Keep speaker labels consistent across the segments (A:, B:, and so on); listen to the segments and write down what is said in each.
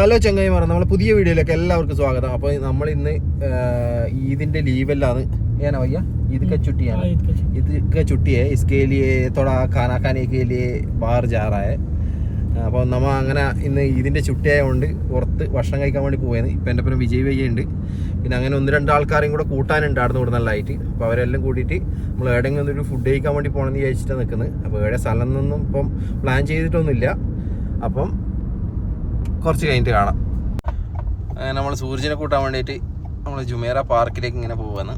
A: Hello ചങ്ങായിമാർ നമ്മളെ പുതിയ വീഡിയോയിലേക്ക് എല്ലാവർക്കും സ്വാഗതം. അപ്പോൾ നമ്മൾ ഇന്ന് ഈദിന്റെ ലീവല്ലാന്ന്. ഏനാ വയ്യ? ഇത് കച്ചുട്ടിയാണ്. ചുട്ടിയാണ് കച്ചുട്ടിയെ ക ചുട്ടിയെ ഇസ്കേ ലിയെ തൊടാ ഖാന ബാർ ജാറായ. അപ്പോൾ നമ്മൾ അങ്ങനെ ഇന്ന് ഇതിന്റെ ചുട്ടിയായ കൊണ്ട് പുറത്ത് ഭക്ഷണം കഴിക്കാൻ വേണ്ടി പോയത് ഇപ്പം എന്റെ ഒപ്പം വിജയ് വയ്യുണ്ട് പിന്നെ അങ്ങനെ ഒന്ന് രണ്ട് ആൾക്കാരെയും കൂടെ കൂട്ടാനുണ്ടായിരുന്നു ഇവിടെ നല്ലതായിട്ട്. അപ്പോൾ അവരെല്ലാം കൂട്ടിയിട്ട് നമ്മൾ എവിടെയെങ്കിലും ഒന്നൊരു ഫുഡ് കഴിക്കാൻ വേണ്ടി പോകണമെന്ന് വിചാരിച്ചിട്ടാണ് നിൽക്കുന്നത് അപ്പോൾ എവിടെ സ്ഥലം നിന്നും ഇപ്പം പ്ലാൻ ചെയ്തിട്ടൊന്നുമില്ല. അപ്പം കുറച്ച് കഴിഞ്ഞിട്ട് കാണാം. അങ്ങനെ നമ്മൾ സൂര്യനെ കൂട്ടാൻ വേണ്ടിയിട്ട് നമ്മൾ ജുമേറ പാർക്കിലേക്ക് ഇങ്ങനെ പോവാന്ന്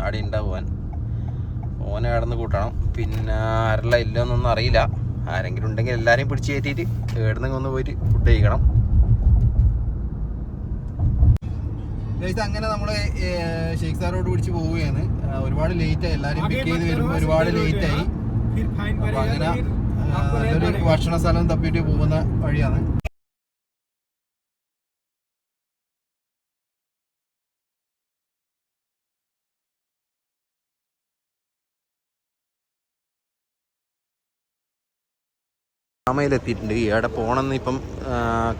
A: അവിടെ ഉണ്ടാവുവാൻ. ഓനെ അവിടെ നിന്ന് കൂട്ടണം. പിന്നെ ആരല്ല ഇല്ലയെന്നൊന്നും അറിയില്ല. ആരെങ്കിലും ഉണ്ടെങ്കിൽ എല്ലാവരെയും പിടിച്ച് കയറ്റിയിട്ട് ഏടുന്നെങ്കിൽ ഒന്ന് പോയിട്ട് ഫുഡ് കഴിക്കണം. അങ്ങനെ നമ്മൾ ഷെയ്ഖ് സാറോട് പിടിച്ച് പോവുകയാണ്. ഒരുപാട് ലേറ്റ് ആയി. എല്ലാവരും പിക്ക് ചെയ്ത് വരുമ്പോൾ ഒരുപാട് ലേറ്റ് ആയി. അപ്പൊ അങ്ങനെ നല്ലൊരു ഭക്ഷണ സ്ഥലം തപ്പിയിട്ട് പോകുന്ന വഴിയാണ്. എത്തിയിട്ടുണ്ട് എവിടെ പോകണമെന്ന് ഇപ്പം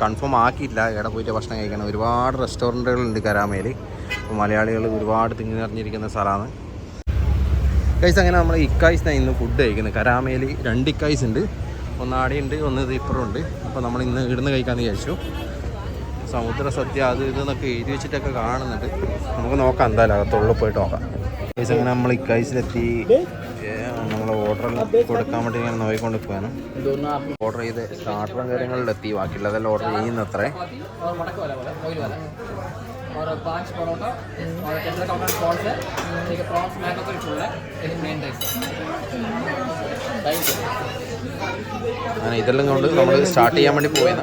A: കൺഫേം ആക്കിയിട്ടില്ല. ഇവിടെ പോയിട്ട് ഭക്ഷണം കഴിക്കണം. ഒരുപാട് റെസ്റ്റോറന്റുകളുണ്ട് കരാമയിൽ അപ്പോൾ മലയാളികൾ ഒരുപാട് തിങ്ങി നിറഞ്ഞിരിക്കുന്ന സ്ഥലമാണ്. കൈസ് അങ്ങനെ നമ്മൾ ഇക്കായ്സിനാണ് ഇന്ന് ഫുഡ് കഴിക്കുന്നത്. കരാമയിൽ രണ്ട് ഇക്കായ്സ് ഉണ്ട്. ഒന്ന് ആടെയുണ്ട് ഒന്ന് ഇപ്പുറമുണ്ട് അപ്പോൾ നമ്മൾ ഇന്ന് ഇവിടുന്ന് കഴിക്കാമെന്ന് വിചാരിച്ചു. സമുദ്ര സദ്യ അത് ഇത് എന്നൊക്കെ എഴുതി വെച്ചിട്ടൊക്കെ കാണുന്നുണ്ട്. നമുക്ക് നോക്കാം എന്തായാലും അകത്തുള്ളിൽ പോയിട്ട് നോക്കാം. കൈസ് അങ്ങനെ നമ്മൾ ഇക്കായ്സിലെത്തി നമ്മൾ ഓർഡർ കൊടുക്കാൻ വേണ്ടി ഇങ്ങനെ നോക്കിക്കൊണ്ട് നിൽക്കുകയാണ് ഓർഡർ ചെയ്ത് സ്റ്റാർട്ടറും കാര്യങ്ങളിലെത്തി ബാക്കിയുള്ളതെല്ലാം ഓർഡർ ചെയ്യുന്നത്രേ
B: और पांच परोठा और कैसे का प्रॉन्स है एक प्रॉन्स मैंगो करी छोड़ है एक मेन राइस थैंक यू
A: അങ്ങനെ ഇതെല്ലാം കൊണ്ട് നമ്മൾ സ്റ്റാർട്ട് ചെയ്യാൻ വേണ്ടി പോയത്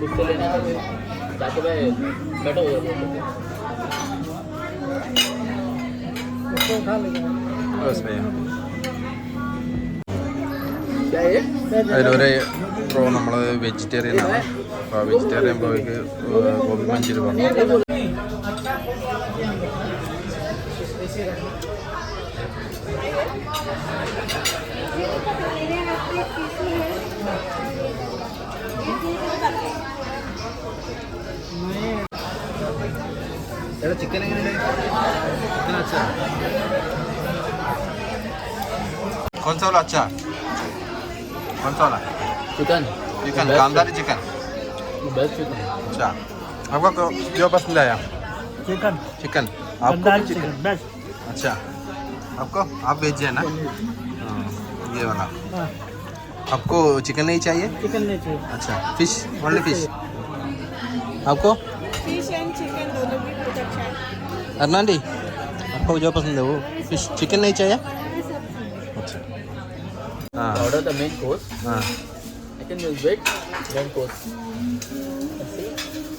B: कुछ लेना है जाके मैं बैठो उधर क्या है
A: അതിലൊരു ബ്രോ നമ്മൾ വെജിറ്റേറിയൻ ആണ് അപ്പോൾ വെജിറ്റേറിയൻ ബ്രോയ്ക്ക് ഗോബി മഞ്ചൂരി പറഞ്ഞു എടാ ചിക്കൻ എങ്ങനെയുണ്ട് ചിക്കൻ അച്ചാ कौन सा वाला अच्छा कौन सा वाला
B: chicken
A: chicken Kandhari chicken
B: best chicken
A: अच्छा आपका को- जो पसंद आया
C: चिकन
A: चिकन आपको
C: कंदारी
A: भी चिकन
C: चिकन बेस्ट
A: अच्छा आपको आप वेज है ना हाँ, ये वाला
C: हाँ,
A: आपको चिकन नहीं चाहिए
C: चिकन नहीं चाहिए
A: अच्छा फिश ओनली फिश आपको
D: है
A: अरनांडी आपको जो पसंद है वो फिश चिकन नहीं चाहिए अच्छा हाँ
B: order the main course
A: हाँ
B: I can wait main course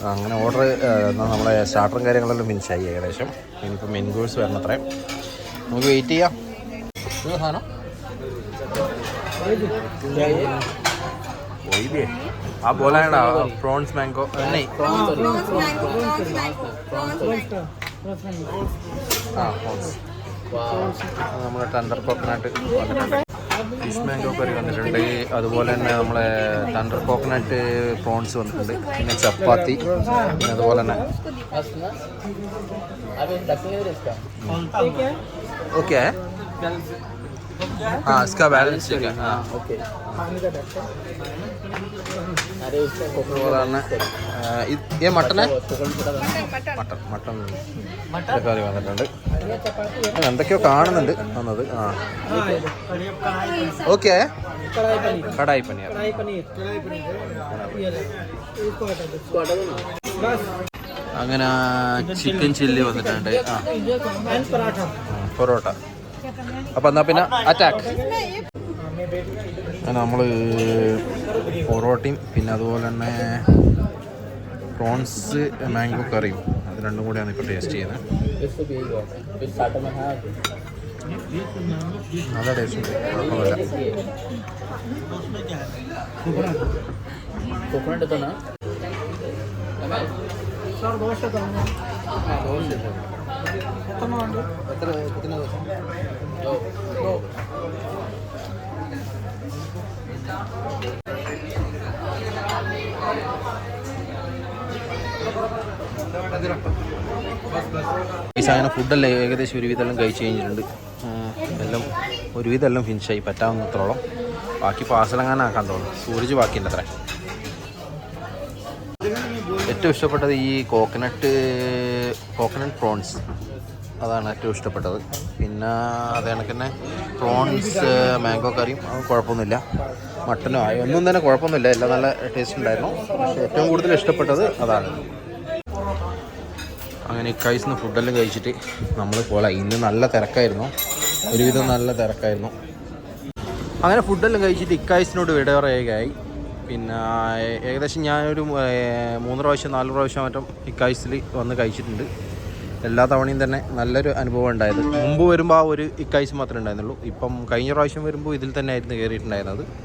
A: അങ്ങനെ ഓർഡർ നമ്മളെ സ്റ്റാർട്ടറും കാര്യങ്ങളെല്ലാം ഫിനിഷായി ഏകദേശം ഇനിയിപ്പോൾ മെയിൻ കോഴ്സ് വരണം അത്രയും നമുക്ക് വെയിറ്റ് ചെയ്യാം ഇത് സാധനം
B: क्या है
A: कोई भी है आप बोला है ना प्रॉन्स मैंगो नहीं
B: prawns curry
D: prawns mango prawns mango prawns mango
A: ആ പ്രോൺസ്
B: वाह
A: നമ്മുടെ ടണ്ടർ കോക്കനട്ട് വന്നിട്ടുണ്ട് ഫിഷ് മാംഗോ കറി വന്നിട്ടുണ്ട് അതുപോലെ തന്നെ നമ്മളെ ടണ്ടർ കോക്കനട്ട് പ്രോൺസ് വന്നിട്ടുണ്ട് പിന്നെ ചപ്പാത്തി പിന്നെ അതുപോലെ തന്നെ
B: मस्त ना अभी रखेंगे इसका
A: ഓക്കെ हाँ इसका बैलेंस चिकन हाँ
B: ओके
A: എന്തൊക്കെയോ കാണുന്നുണ്ട് വന്നത്. ആ. ഓക്കെ. കടായി
C: പനി
A: അങ്ങനെ ചിക്കൻ ചില്ലി വന്നിട്ടുണ്ട്. ആ. പൊറോട്ട. അപ്പൊ എന്നാ പിന്നെ അറ്റാക്ക് നമ്മൾ പൊറോട്ടയും പിന്നെ അതുപോലെ തന്നെ പ്രോൺസ് മാംഗോ കറിയും. അത് രണ്ടും കൂടെയാണ് ഇപ്പോൾ ടേസ്റ്റ് ചെയ്യുന്നത്. നല്ല ടേസ്റ്റ് എത്ര? എത്ര അങ്ങനെ ഫുഡെല്ലാം? ഏകദേശം ഒരുവിധമെല്ലാം കഴിച്ചു കഴിഞ്ഞിട്ടുണ്ട്. എല്ലാം ഒരുവിധമെല്ലാം ഫിനിഷായി പറ്റാവുന്നത്രോളം ബാക്കി പാസലങ്ങാൻ ആക്കാൻ തോന്നും സൂരജ് ബാക്കിയുണ്ട് അത്ര ഏറ്റവും ഇഷ്ടപ്പെട്ടത് ഈ കോക്കനട്ട് കോക്കനട്ട് പ്രോൺസ് അതാണ് ഏറ്റവും ഇഷ്ടപ്പെട്ടത്. പിന്നെ അതേ പ്രോൺസ് മാംഗോ കറിയും കുഴപ്പമൊന്നുമില്ല. മട്ടനും ആയി ഒന്നും തന്നെ കുഴപ്പമൊന്നുമില്ല. എല്ലാം നല്ല ടേസ്റ്റ് ഉണ്ടായിരുന്നു. പക്ഷേ ഏറ്റവും കൂടുതൽ ഇഷ്ടപ്പെട്ടത് അതാണ്. അങ്ങനെ ഇക്കായിന്ന് ഫുഡെല്ലാം കഴിച്ചിട്ട് നമ്മൾ പോലെ ഇന്ന് നല്ല തിരക്കായിരുന്നു. ഒരുവിധം നല്ല തിരക്കായിരുന്നു. അങ്ങനെ ഫുഡെല്ലാം കഴിച്ചിട്ട് ഇക്കായസിനോട് വിട പറയുകയായി പിന്നെ ഏകദേശം ഞാനൊരു മൂന്ന് പ്രാവശ്യം നാല് പ്രാവശ്യം മറ്റും ഇക്കായസിൽ വന്ന് കഴിച്ചിട്ടുണ്ട്. എല്ലാ തവണയും തന്നെ നല്ലൊരു അനുഭവം ഉണ്ടായത്. മുമ്പ് വരുമ്പോൾ ആ ഒരു ഇക്കാഴ്ച മാത്രമേ ഉണ്ടായിരുന്നുള്ളൂ. ഇപ്പം കഴിഞ്ഞ പ്രാവശ്യം വരുമ്പോൾ ഇതിൽ തന്നെ ആയിരുന്നു കയറിയിട്ടുണ്ടായിരുന്നത്